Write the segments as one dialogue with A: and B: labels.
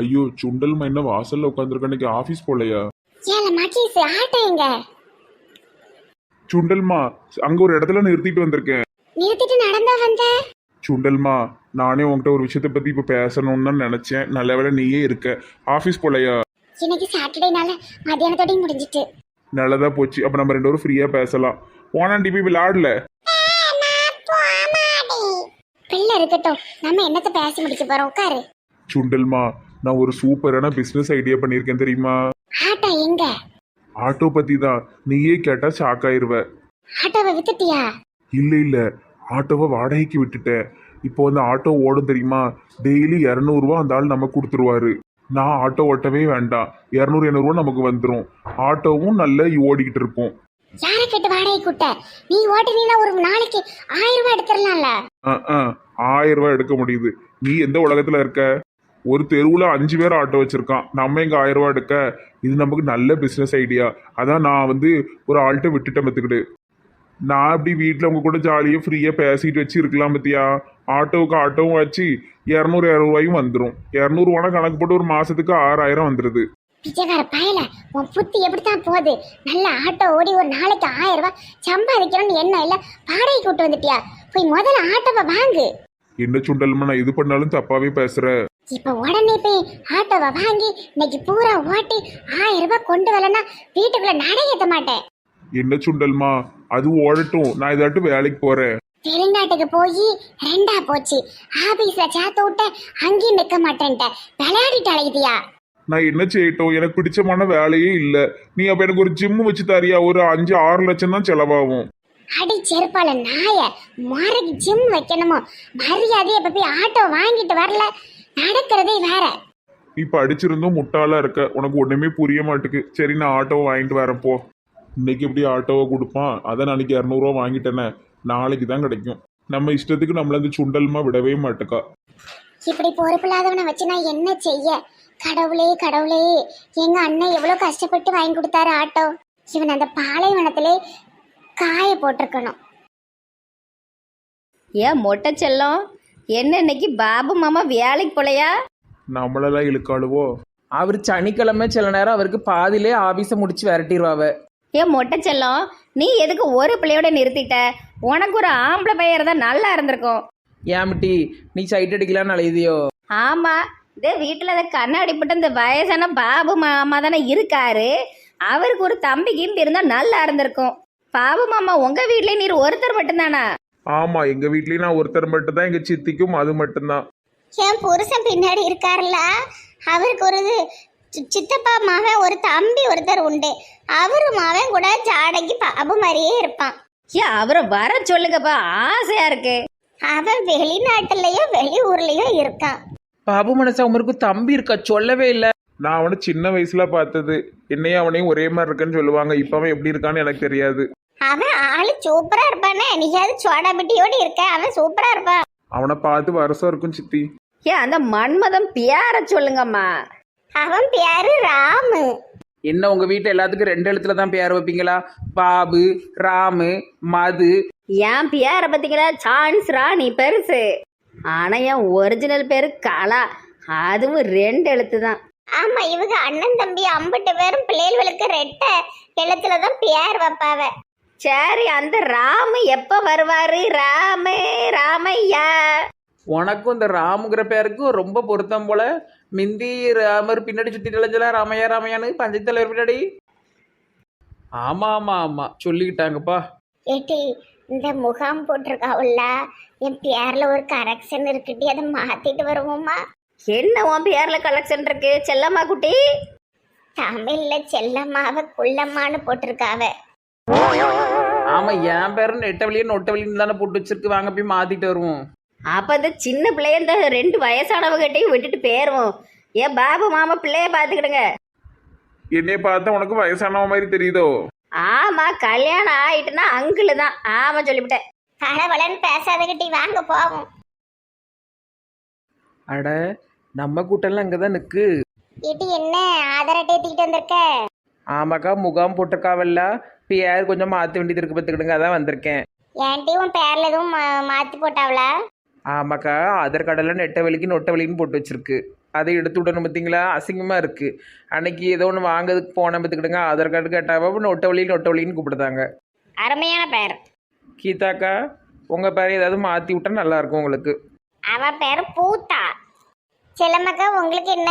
A: ஐயோ சுண்டல்மா என்ன வாசல்ல உட்காந்துருக்க இன்னைக்கு ஆபீஸ் போலையா? சுண்டல்மா அங்க ஒரு இடத்துல நிறுத்திட்டு வந்திருக்கேன்.
B: நிறுத்திட்டு நடந்தா வந்த?
A: சுண்டல்மா நானே உன்கிட்ட ஒரு விஷயத்தை பத்தி இப்ப பேசணும்னு தான் நினைச்சேன். நல்ல வேளை நீயே இருக்க. ஆபீஸ் போலையா?
B: இன்னைக்கு சாட்டர்டேனால மத்தியானத்தோடய முடிஞ்சிட்டு.
A: நல்லதா போச்சு. அப்ப நம்ம ரெண்டு பேரும் ஃப்ரீயா பேசலாம். போனாண்டி போய் விளையாடல
B: பிள்ளை இருக்கட்டும். நம்ம என்னத்த பேசி முடிக்க போறோம்? உட்காரு.
A: சுண்டல்மா நான் ஒரு சூப்பரான பிசினஸ் ஐடியா பண்ணியிருக்கேன் தெரியுமா?
B: ஆட்டோ எங்க?
A: ஆட்டோ பத்தி தான் நீயே கேட்டா ஷாக் ஆயிருவ.
B: ஆட்டோவை வித்துட்டியா?
A: இல்ல இல்ல. ஆட்டோவை வாடகைக்கு விட்டுட்டேன். இப்போ வந்து ஆட்டோ ஓடும் தெரியுமா? டெய்லி இரநூறுவா அந்த ஆள் நமக்கு கொடுத்துருவாரு. நான் ஆட்டோ ஓட்டவே வேண்டாம். இரநூறு இரநூறுவா நமக்கு வந்துடும் ஆட்டோவும் நல்ல ஓடிக்கிட்டு இருக்கும்
B: யாரை கேட்டு வாடகை கூட்ட நீ ஓட்டுனீன்னா ஒரு நாளைக்கு ஆயிரம் ரூபாய் எடுத்துடலாம்ல.
A: ஆயிரம் ரூபாய் எடுக்க முடியுது. நீ எந்த உலகத்துல இருக்க? ஒரு தெருவுல அஞ்சு பேர் ஆட்டோ வச்சிருக்கான். நம்ம இங்க ஆயிரம் ரூபாய் எடுக்க? இது நமக்கு நல்ல பிசினஸ் ஐடியா அதான் நான் வந்து ஒரு ஆள்கிட்ட விட்டுட்டேன் பத்துக்கிட்டு நான் அப்படி வீட்டில் உங்க கூட ஜாலியாக ஃப்ரீயாக பேசிட்டு வச்சு இருக்கலாம் பத்தியா ஆட்டோவுக்கு ஆட்டோவும் வச்சு இரநூறு இரநூறுவாயும் வந்துடும் இரநூறுவானா கணக்கு போட்டு ஒரு மாசத்துக்கு ஆறாயிரம் வந்துடுது
B: பிச்சைக்கார பயல உன் புத்தி எப்படித்தான் போகுது? நல்ல ஆட்டோ ஓடி ஒரு நாளைக்கு ஆயிரம் ரூபாய் சம்பாதிக்கணும்னு என்ன இல்ல? வாடகை கூட்டு வந்துட்டியா? போய் முதல்ல ஆட்டோவை வாங்கு.
A: என்ன சுண்டல்மா நான் இது பண்ணாலும் தப்பாவே பேசுற.
B: இப்ப உடனே போய் ஆட்டோவை வாங்கி இன்னைக்கு பூரா ஓட்டி ஆயிரம் ரூபாய் கொண்டு வரலன்னா வீட்டுக்குள்ள நடை ஏத்த மாட்டேன்.
A: என்ன சுண்டல்மா? அது ஓடட்டும். நான் இதாட்டு வேலைக்கு போறேன்.
B: வெளிநாட்டுக்கு போய் ரெண்டா போச்சு. ஆபீஸ்ல சேர்த்து விட்ட அங்கேயும் நிக்க மாட்டேன்ட்ட. விளையாடிட்டு அழைக்குதியா
A: நான் என்ன செய்யட்டும்? எனக்கு பிடிச்சமான வேலையே இல்லை. நீ அப்ப எனக்கு ஒரு ஜிம் வச்சு தரியா? ஒரு அஞ்சு ஆறு லட்சம் தான் செலவாகும்.
B: அடி செருப்பால நாய முறைக்கு ஜிம் வைக்கணுமோ? மரியாதையை போய் ஆட்டோ வாங்கிட்டு வரல. நடக்கிறதே வேற.
A: நீ படிச்சிருந்தும் முட்டாளா இருக்க. உனக்கு ஒண்ணுமே புரிய மாட்டுக்கு. சரி நான் ஆட்டோவை வாங்கிட்டு வரேன் போ. இன்னைக்கு எப்படி ஆட்டோவை கொடுப்பான்? அதை நாளைக்கு இரநூறுவா வாங்கிட்டேனே. நாளைக்கு தான் கிடைக்கும். நம்ம இஷ்டத்துக்கு நம்மள இந்த சுண்டல்மா விடவே மாட்டுக்கா.
B: இப்படி பொறுப்பில்லாதவனை வச்சு நான் என்ன செய்ய? கடவுளே கடவுளே. எங்க அண்ணன் எவ்வளவு கஷ்டப்பட்டு வாங்கி கொடுத்தாரு ஆட்டோ? இவன் அந்த பாலைவனத்திலே காய போட்டிருக்கணும்.
C: ஏன் மொட்டை செல்லம்? என்ன இன்னைக்கு பாபு மாமா வேலைக்கு போலையா?
A: நம்மளெல்லாம் இழுக்காளுவோ?
D: அவர் சனிக்கிழமை சில நேரம் அவருக்கு பாதியிலே ஆபீஸை முடிச்சு விரட்டிடுவாவ
C: ஏன் மொட்டை செல்லம் நீ எதுக்கு ஒரு பிள்ளையோட நிறுத்திட்ட? உனக்கு ஒரு ஆம்பளை பையர் தான் நல்லா இருந்திருக்கும்.
D: ஏமிட்டி நீ சைட் அடிக்கலான்னு அழையுதியோ
C: ஆமா இதே வீட்டில் அதை கண்ணாடி போட்டு இந்த வயசான பாபு மாமா தானே இருக்காரு. அவருக்கு ஒரு தம்பி கிம்பி இருந்தா நல்லா இருந்திருக்கும். பாபு மாமா உங்க வீட்லயே நீர் ஒருத்தர் மட்டும்தானா?
A: ஆமா எங்க வீட்லயும் நான் ஒருத்தர் மட்டும் தான் எங்க சித்திக்கும் அது மட்டும்தான்.
B: என் புருஷன் பின்னாடி இருக்காருல்ல? அவருக்கு ஒரு இது சி- சித்தப்பா மாவன் ஒரு தம்பி ஒருத்தர் உண்டு. அவரு மாவன் கூட ஜாடைக்கு பாபு மாதிரியே இருப்பான்.
C: ஏன் அவரை வர சொல்லுங்கப்பா. ஆசையா இருக்கு.
B: அவன் வெளிநாட்டுலயோ வெளியூர்லயோ இருக்கான்.
D: பாபு மனசா உமருக்கு தம்பி இருக்கா சொல்லவே இல்லை.
A: நான் அவனை சின்ன வயசுல பார்த்தது. என்னையும் அவனையும் ஒரே மாதிரி இருக்குன்னு சொல்லுவாங்க. இப்ப அவன் எப்படி இருக்கான்னு எனக்கு தெரியாது.
B: அவன் ஆளு சூப்பரா இருப்பானே. நீயாவது சோடா பிட்டியோடு இருக்க. அவன் சூப்பரா இருப்பான்
A: அவனை பார்த்து வருஷம் இருக்கும் சித்தி.
C: ஏன் அந்த மன்மதம் பியார சொல்லுங்கம்மா.
B: அவன் பேரு ராமு.
D: என்ன உங்க வீட்டில் எல்லாத்துக்கும் ரெண்டு எழுத்துல தான் பேர் வைப்பீங்களா? பாபு ராமு மது.
C: என் பியார பார்த்தீங்களா? சான்ஸ் ராணி பெருசு. ஆனா என் ஒரிஜினல் பேரு கலா. அதுவும் ரெண்டு எழுத்து தான்.
B: ஆமா இவங்க அண்ணன் தம்பி அம்பட்டு பேரும் பிள்ளைகளுக்கு ரெட்ட எழுத்துல தான் பேர் வைப்பாவ.
C: சரி அந்த ராமு எப்ப வருவாரு? ராமு ராமையா.
D: உனக்கும் இந்த ராமுங்கிற பேருக்கும் ரொம்ப பொருத்தம் போல. மிந்தி ராமர் பின்னாடி சுத்தி தெளிஞ்சல ராமையா ராமையான்னு பஞ்சாயத்து தலைவர் பின்னாடி. ஆமா ஆமா. ஆமா சொல்லிக்கிட்டாங்கப்பா.
B: ஏட்டி இந்த முகாம் போட்டிருக்காவுல்ல? என் பேர்ல ஒரு கரெக்ஷன் இருக்குட்டி அதை மாத்திட்டு வருவோமா?
C: என்ன உன் பேர்ல கலெக்ஷன் இருக்கு? செல்லம்மா குட்டி.
B: தமிழ்ல செல்லம்மாவ குள்ளம்மான்னு போட்டிருக்காவ.
D: ஆமா என் பேரும் நெட்டவழியே நொட்டவழின்னு தானே போட்டு வச்சிருக்கு வாங்க போய் மாத்திட்டு வருவோம்.
C: அப்ப இந்த சின்ன பிள்ளைய இந்த ரெண்டு வயசானவகிட்டையும் விட்டுட்டு போயிருவோம். ஏன் பாபு மாமா பிள்ளைய பாத்துக்கிடுங்க.
A: என்னைய பார்த்தா உனக்கு வயசானவ மாதிரி தெரியுதோ?
C: ஆமா கல்யாணம் ஆயிட்டுனா அங்கிள் தான். ஆமா சொல்லிவிட்டேன்.
B: பளபளன்னு பேசாதகிட்டி வாங்க போவோம்.
D: அட நம்ம கூட்டம்லாம் அங்கே தான் நிற்கு
B: ஏட்டி என்ன ஆதார் அட்டை தூக்கிட்டு வந்திருக்க?
D: ஆமாக்கா முகாம் போட்டிருக்காவல்ல. பேர் கொஞ்சம் மாற்ற வேண்டியது இருக்கு பார்த்துக்கிடுங்க அதான் வந்திருக்கேன்.
B: ஏன்டி உன் பேர்ல எதுவும் மா- மாத்தி போட்டாவளா?
D: ஆமாக்கா ஆதார் கார்டெல்லாம் நெட்ட வலிக்கு நொட்ட வலிக்குன்னு போட்டு வச்சிருக்கு. அதை எடுத்து விடணும் பார்த்தீங்களா அசிங்கமாக இருக்குது அன்னைக்கு ஏதோ ஒன்று வாங்குறதுக்கு போனேன் பார்த்துக்கிடுங்க ஆதார் கார்டு கேட்டாவா நொட்ட வழி நொட்ட வழின்னு கூப்பிடுதாங்க.
C: அருமையான பேர்.
D: கீதாக்கா உங்கள் பேர் ஏதாவது மாற்றி விட்டா நல்லாயிருக்கும் உங்களுக்கு.
B: அவ பேர் பூத்தா. செல்லம்மாக்கா உங்களுக்கு என்ன?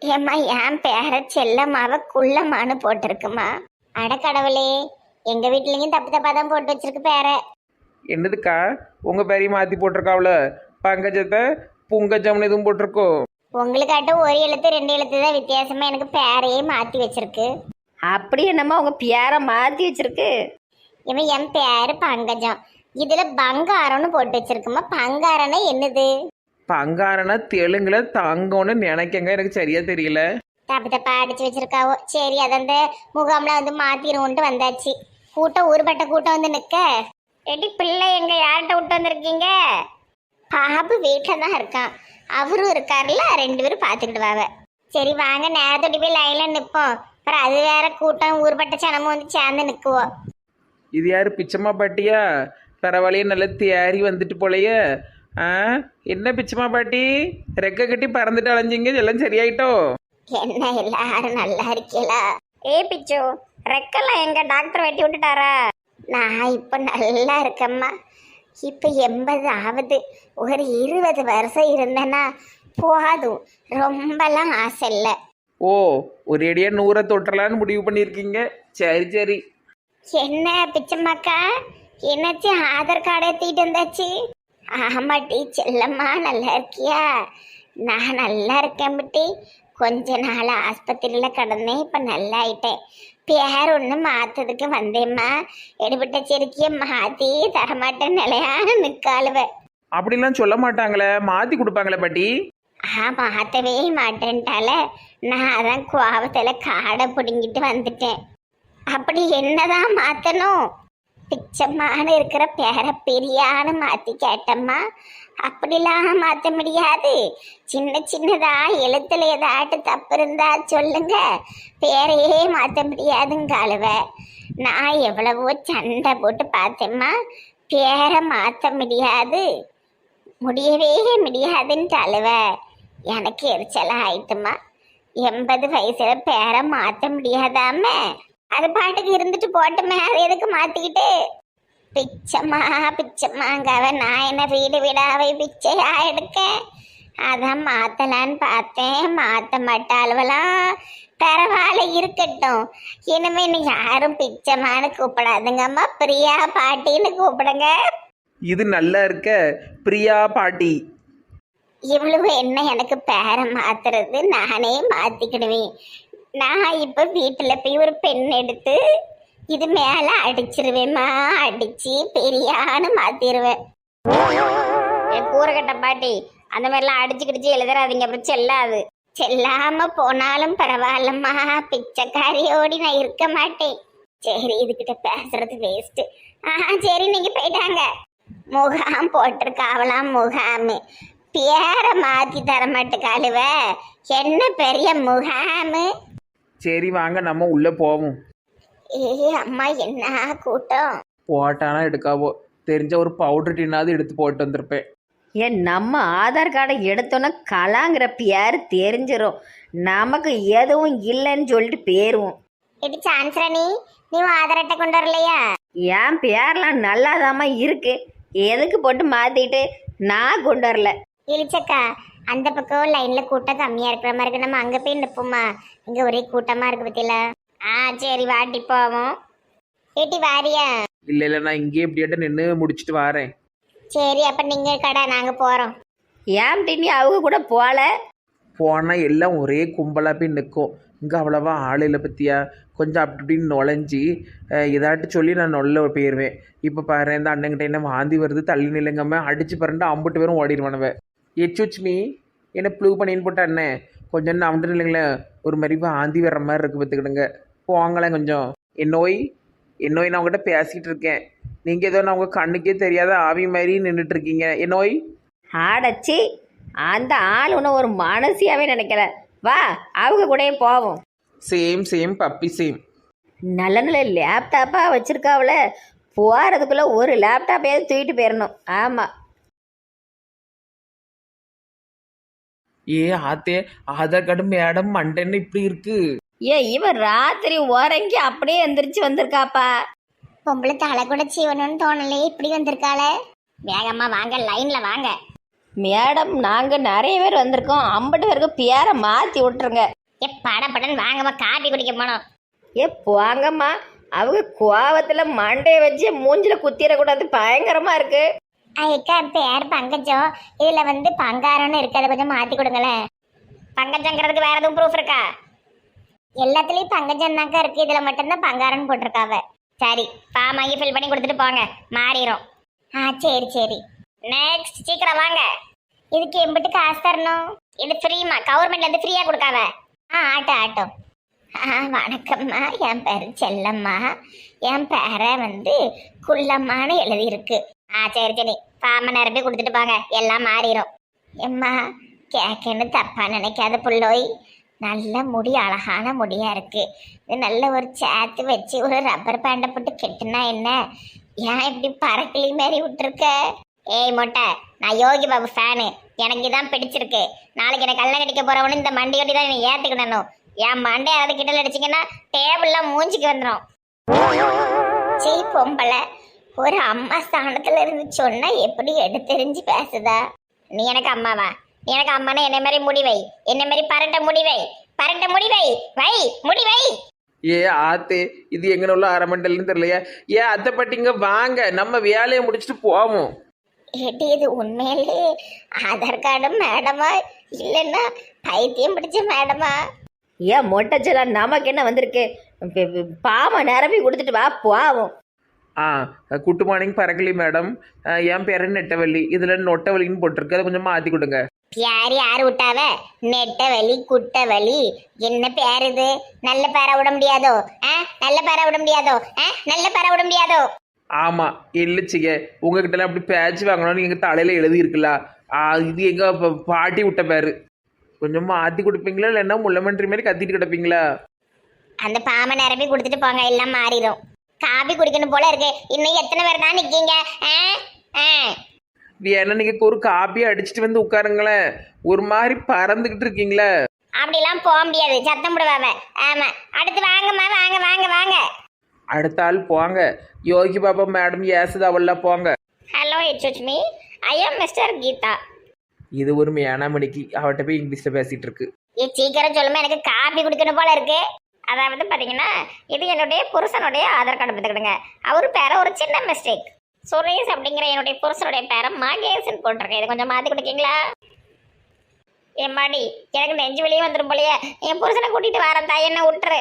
B: ஏம்மா என் பேர செல்லம்மாவ குள்ளம்மான்னு போட்டிருக்குமா? அடக்கடவுளே எங்க வீட்லயும் தப்பு தப்பா தான் போட்டு வச்சிருக்கு பேர.
D: என்னதுக்கா? உங்கள் பேரையும் மாற்றி போட்டிருக்காவுல? பங்கஜத்தை புங்கஜம்னு எதுவும் போட்டிருக்கோ?
B: உங்களுக்காட்டும் ஒரு எழுத்து ரெண்டு எழுத்து தான் வித்தியாசமா எனக்கு பேரையே மாத்தி வச்சிருக்கு.
C: அப்படி என்னம்மா உங்க பியாரை மாத்தி வச்சிருக்கு?
B: இவன் என் பேரு பங்கஜம். இதுல பங்காரம்னு போட்டு வச்சிருக்குமா? பங்காரம்னா என்னது?
D: பங்காரனா தெலுங்குல தங்கம்னு நினைக்கங்க எனக்கு சரியா தெரியல.
B: தப்பு தப்பா அடிச்சு வச்சிருக்காவோ? சரி அதை அந்த முகாம்ல வந்து மாத்திருவோன்ட்டு வந்தாச்சு. கூட்டம் ஊர்பட்ட கூட்டம் வந்து நிக்க. எடி பிள்ளை எங்க யார்கிட்ட விட்டு வந்திருக்கீங்க? பாபு வீட்டில் தான் இருக்கான். அவரும் இருக்காருல்ல ரெண்டு பேரும் பார்த்துக்கிட்டு வாங்க சரி வாங்க நேரத்தோடி போய் லைன்ல நிற்போம் அப்புறம் அது வேற கூட்டம் ஊர்பட்ட சனமும் வந்து சேர்ந்து நிற்குவோம்
D: இது யாரு பிச்சம்மா பாட்டியா? பரவாயில்லையே நல்லா தேறி வந்துட்டு போலையே. ஆ? என்ன பிச்சம்மா பாட்டி? ரெக்க கட்டி பறந்துட்டு அலைஞ்சிங்க எல்லாம் சரியாயிட்டோ?
B: என்ன எல்லாரும் நல்லா இருக்கீங்களா
C: ஏ பிச்சு ரெக்கெல்லாம் எங்க டாக்டர் வெட்டி விட்டுட்டாரா?
B: நான் இப்போ நல்லா இருக்கேம்மா. இப்போ எண்பது ஆகுது. ஒரு இருபது வருஷம் இருந்தேன்னா போதும். ரொம்பலாம் ஆசை இல்லை.
D: ஓ ஒரேடியா நூறை தொட்டலான்னு முடிவு பண்ணியிருக்கீங்க? சரி சரி.
B: என்ன பிச்சம்மாக்கா? என்னாச்சு? ஆதார் கார்டு எடுத்துக்கிட்டு வந்தாச்சு? ஆமாட்டி செல்லம்மா நல்லா இருக்கியா? நான் நல்லா இருக்கேன் பிட்டி. கொஞ்ச நாள் ஆஸ்பத்திரியில் கிடந்தேன். இப்போ நல்லா ஆயிட்டேன் பேர் ஒன்று மாற்றதுக்கு வந்தேம்மா. எடுபட்ட செருக்கிய மாற்றி தரமாட்டேன் நிலையான நிற்காளுவ
D: அப்படிலாம் சொல்ல மாட்டாங்களே. மாற்றி கொடுப்பாங்களே பாட்டி.
B: ஆ மாற்றவே மாட்டேன்ட்டால. நான் அதான் கோவத்தில் காடை பிடுங்கிட்டு வந்துட்டேன். அப்படி என்னதான் மாற்றணும் பிச்சம்மான்னு இருக்கிற பேர பெரியான்னு மாற்றி கேட்டம்மா. அப்படிலாம் மாற்ற முடியாது. சின்ன சின்னதா எழுத்துல ஏதாட்டு தப்பு இருந்தா சொல்லுங்க. பேரையே மாற்ற முடியாதுங்க அழுவ. நான் எவ்வளவோ சண்டை போட்டு பார்த்தேம்மா. பேரை மாற்ற முடியாது. முடியவே முடியாதுன்ட்டு அழுவ. எனக்கு எரிச்சலாக ஆயிட்டுமா எண்பது வயசுல பேரை மாற்ற முடியாதாம? அது பாட்டுக்கு இருந்துட்டு போட்டுமே அது எதுக்கு மாற்றிக்கிட்டு பிச்சம்மா பிச்சம்மாங்காவ நான் என்ன வீடு வீடாவை பிச்சையா எடுக்கேன் அதான் மாத்தலான்னு பார்த்தேன். மாத்த மாட்டாளுவலாம் பரவாயில்ல இருக்கட்டும். இனிமே நீ யாரும் பிச்சம்மான்னு கூப்பிடாதுங்கம்மா பிரியா பாட்டின்னு கூப்பிடுங்க.
D: இது நல்லா இருக்க. பிரியா பாட்டி.
B: இவ்வளவு என்ன எனக்கு பேரை மாத்துறது? நானே மாத்திக்கிடுவேன். நான் இப்ப வீட்டுல போய் ஒரு பெண் எடுத்து இது மேல அடிச்சிருவேம்மா அடிச்சு பெரியான்னு மாத்திருவேன்.
C: என் பாட்டி அந்த மாதிரிலாம் அடிச்சு கிடிச்சு எழுதுறாதீங்க அப்புறம் செல்லாது.
B: செல்லாம போனாலும் பரவாயில்லம்மா பிச்சைக்காரியோடி நான் இருக்க மாட்டேன். சரி இதுகிட்ட பேசுறது வேஸ்ட் ஆஹா சரி நீங்க போயிட்டாங்க. முகாம் போட்டிருக்காவலாம் முகாம். பேரை மாத்தி தர மாட்டுக்காளுவ என்ன பெரிய முகாமு?
D: சரி வாங்க நம்ம உள்ள போவோம்.
B: ஏ அம்மா என்ன கூட்டம்?
D: போட்டானா எடுக்காவோ. தெரிஞ்ச ஒரு பவுடர் டின்னாவது எடுத்து போட்டு வந்திருப்பேன்.
C: ஏன் நம்ம ஆதார் கார்டை எடுத்தோன்னா கலாங்கிற பேர் தெரிஞ்சிரும். நமக்கு எதுவும் இல்லைன்னு சொல்லிட்டு பேருவோம்.
B: இது சான்ஸ்ரணி நீ? ஆதார் அட்டை கொண்டு வரலையா?
C: என் பேர்லாம் நல்லாதாம்மா இருக்கு. எதுக்கு போட்டு மாத்திட்டு நான் கொண்டு வரல?
B: இழிச்சக்கா அந்த பக்கம் லைன்ல கூட்டம் கம்மியா இருக்கிற மாதிரி இருக்கு. நம்ம அங்க போய் நிப்போமா இங்க ஒரே கூட்டமா இருக்கு பத்தியில. ஆ சரி வாட்டி போவோம். ஏட்டி வாரியா?
D: இல்லை இல்லை நான் இங்கேயே இப்படியாட்ட நின்று முடிச்சிட்டு வரேன்.
B: சரி அப்ப நீங்க கடை நாங்க போறோம்.
C: ஏன் டின்னி அவங்க கூட போல?
D: போனால் எல்லாம் ஒரே கும்பலாக போய் நிற்கும் இங்கே அவ்வளோவா ஆள் இல்லை பற்றியா கொஞ்சம் அப்படி இப்படின்னு நுழைஞ்சி அஹ், ஏதாட்டு சொல்லி நான் நொல்ல போயிடுவேன் இப்போ பாரு இந்த அண்ணங்கிட்ட என்ன வாந்தி வருது தள்ளி நிலைங்கம்மா அடிச்சு பரண்டு அம்புட்டு பேரும் ஓடிடுவானவ எச்சுச்மி என்ன ப்ளூ பண்ணின்னு போட்ட அண்ணன் கொஞ்சம் நான் வந்துட்டு இல்லைங்களேன் ஒரு மாதிரி வாந்தி வர்ற மாதிரி இருக்கு பார்த்துக்கிடுங்க. போங்களேன் கொஞ்சம். என் நோய் என் நோய் நான் உங்ககிட்ட பேசிக்கிட்டு இருக்கேன். நீங்கள் ஏதோ நான் உங்கள் கண்ணுக்கே தெரியாத ஆவி மாதிரி நின்றுட்டு இருக்கீங்க. என் நோய்?
C: ஆடச்சி அந்த ஆள் ஒன்றும் ஒரு மனசியாவே நினைக்கல. வா அவங்க கூடயே போவோம்.
D: சேம் சேம் பப்பி சேம்
C: நல்ல நல்ல லேப்டாப்பாக வச்சுருக்காவில் போகிறதுக்குள்ளே ஒரு லேப்டாப்பையாவது தூக்கிட்டு போயிடணும் ஆமாம்
D: ஏ ஆத்தே ஆதார் கார்டு மேடம் மண்டன்னு இப்படி இருக்கு.
C: ஏ இவன் ராத்திரி உறங்கி அப்படியே எந்திரிச்சு வந்திருக்காப்பா.
B: பொம்பளை தலை கூட சீவணும்னு தோணலையே இப்படி வந்திருக்காளே. வேகமா வாங்க லைன்ல வாங்க.
C: மேடம் நாங்க நிறைய பேர் வந்திருக்கோம். ஐம்பது பேருக்கு பேரை மாத்தி விட்டுருங்க.
B: ஏ பட படன்னு வாங்கம்மா காபி குடிக்க போனோம்.
C: ஏ போங்கம்மா. அவங்க கோவத்துல மண்டையை வச்சு மூஞ்சில குத்திடக்கூடாது. பயங்கரமா இருக்கு.
B: ஐக்கா பேர் பங்கஜம். இதுல வந்து பங்காரம்னு இருக்கு அதை கொஞ்சம் மாத்தி கொடுங்களேன். பங்கஜங்கிறதுக்கு வேற எதுவும் ப்ரூஃப் இருக்கா? எல்லாத்துலயும் பங்கஜம் தாங்க இருக்கு. இதுல மட்டும்தான் பங்காரன் போட்டிருக்காவ. சரி ஃபார்ம் ஃபில் பண்ணி கொடுத்துட்டு போங்க. மாறிடும் ஆ சரி சரி. நெக்ஸ்ட் சீக்கிரம் வாங்க. இதுக்கு எம்பிட்டு காசு தரணும். இது ஃப்ரீமா கவர்மெண்ட்ல இருந்து ஃப்ரீயா கொடுக்காவ? ஆ ஆட்டோ ஆட்டோ. ஆ வணக்கம்மா. என் பேர் செல்லம்மா. என் பேரை வந்து குள்ளம்மான்னு எழுதியிருக்கு. ஆ சரி சரி. பாம நிரப்பி கொடுத்துட்டு போங்க. எல்லாம் மாறிடும் எம்மா கேட்கன்னு தப்பா நினைக்காத புள்ளோய். நல்ல முடி அழகான முடியாக இருக்குது இது நல்ல ஒரு சேத்து வச்சு ஒரு ரப்பர் பேண்டை போட்டு கெட்டுனா என்ன? ஏன் இப்படி பறக்கிளி மாரி விட்டுருக்க? ஏய் மொட்டை நான் யோகி பாபு ஃபேனு. எனக்கு இதான் பிடிச்சிருக்கு. நாளைக்கு எனக்கு கல்ல கடிக்க போகிறவனு இந்த மண்டி கட்டி தான் நீ ஏற்றுக்கணும் என் மண்டை யாராவது கிட்டல அடிச்சிங்கன்னா டேபிள்லாம் மூஞ்சிக்கு வந்துடும் செய் பொம்பளை ஒரு அம்மா ஸ்தானத்தில் இருந்து சொன்னால் எப்படி எடுத்தெறிஞ்சு பேசுதா? நீ எனக்கு அம்மாவா? எனக்கு அம்மானா என்ன மாதிரி முடிவை என்ன மாதிரி பரண்ட முடிவை பரண்ட முடிவை வை. முடிவை
D: ஏ ஆத்தே இது எங்கன உள்ள அரமண்டல்னு தெரியலையா. ஏ அத்தை பட்டிங்க வாங்க. நம்ம வேலையை முடிச்சுட்டு போவோம்.
B: ஏட்டி இது உண்மையிலே ஆதார் கார்டு மேடமா? இல்லைன்னா பைத்தியம் பிடிச்ச மேடமா?
C: ஏன் மொட்டைச்சலா நமக்கு என்ன வந்திருக்கு? ப- ப- பாமை நிரப்பி கொடுத்துட்டு வா போவோம்.
D: ஆ குட் மார்னிங் பரக்கலி மேடம். என் பேரு நெட்டவள்ளி. இதில் நொட்டவள்ளின்னு போட்டிருக்கு. அதை கொஞ்சம் மாற்றி கொடுங்க.
B: யார் யார் விட்டாவ? நெட்ட வலி குட்ட வலி. என்ன பேர் இது? நல்ல பேரை விட முடியாதோ? ஆ? நல்ல பேரை விட முடியாதோ? ஆ? நல்ல பேரை விட முடியாதோ?
D: ஆமாம் இல்லைச்சிங்க. உங்ககிட்டலாம் அப்படி பேட்ச் வாங்கணும்னு எங்கள் தலையில் எழுதியிருக்குல்ல. ஆ, இது எங்கள் பாட்டி விட்ட பேர். கொஞ்சம் மாற்றி கொடுப்பீங்களா? இல்லைன்னா முள்ளமன்றி மாதிரி கத்திட்டு கிடப்பீங்களா?
B: அந்த பாமை நிரப்பி கொடுத்துட்டு போங்க எல்லாம் மாறிடும் காபி குடிக்கணும் போல இருக்கு. இன்னும் எத்தனை பேர் தான் நிக்கீங்க? ஆ? ஆ?
D: வேணா நீங்கள் ஒரு காப்பியை அடிச்சிட்டு வந்து உட்காருங்களேன். ஒரு மாதிரி பறந்துக்கிட்டு இருக்கீங்களே.
B: அப்படிலாம் போக முடியாது. சத்தம் போடுவாவ ஆமா. அடுத்து வாங்கம்மா வாங்க வாங்க வாங்க.
D: அடுத்த ஆள் போங்க. யோகி பாபா மேடம் ஏசுதாவெல்லாம் போங்க.
B: Hello it's me I am mister Geetha.
D: இது ஒரு மேனாமணிக்கு அவட்ட போய் இங்கிலீஷில் பேசிகிட்டு இருக்கு.
B: இது சீக்கிரம் சொல்லுமா எனக்கு காபி குடிக்கணும் போல இருக்கு. அதாவது பாத்தீங்கன்னா இது என்னுடைய புருஷனுடைய ஆதார் கார்டு பார்த்துக்கிடுங்க. அவர் பேர ஒரு சின்ன மிஸ்டேக் சுரேஷ் அப்படிங்கிற என்னுடைய புருஷனுடைய பேரை மகேசன் போட்டிருக்கேன். இது கொஞ்சம் மாத்தி கொடுக்கீங்களா? ஏம்மாடி எனக்கு நெஞ்சு வெளியே வந்துடும் போலயே. என் புருஷனை கூட்டிட்டு வரேன் தாய் என்ன விட்டுரு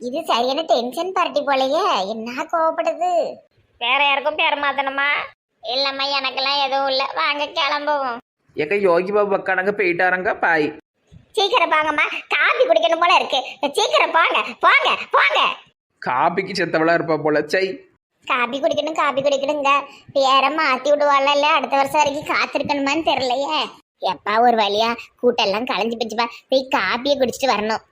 B: இது சரியான டென்ஷன் பார்ட்டி போலயே. என்ன கோவப்படுது? வேற யாருக்கும் பேர் மாத்தணுமா? இல்லம்மா எனக்கெல்லாம் எதுவும் இல்லை. வாங்க கிளம்புவோம்.
D: ஏக்கா யோகி பாபா அக்கானங்க போயிட்டாரங்க பாய்.
B: சீக்கிரம் வாங்கம்மா. காபி குடிக்கணும் போல இருக்கு. சீக்கிரம் போங்க போங்க போங்க.
D: காப்பிக்கு செத்தவளா இருப்பா போல சை.
B: காபி குடிக்கணும் காபி குடிக்கணுங்க. பேரை மாத்தி விடுவாள்ல இல்ல அடுத்த வருஷம் வரைக்கும் காத்திருக்கணுமான்னு தெரியலையே. எப்பா ஒரு வழியா கூட்டெல்லாம் களைஞ்சு போச்சுப்பா. போய் காப்பியை குடிச்சிட்டு வரணும்.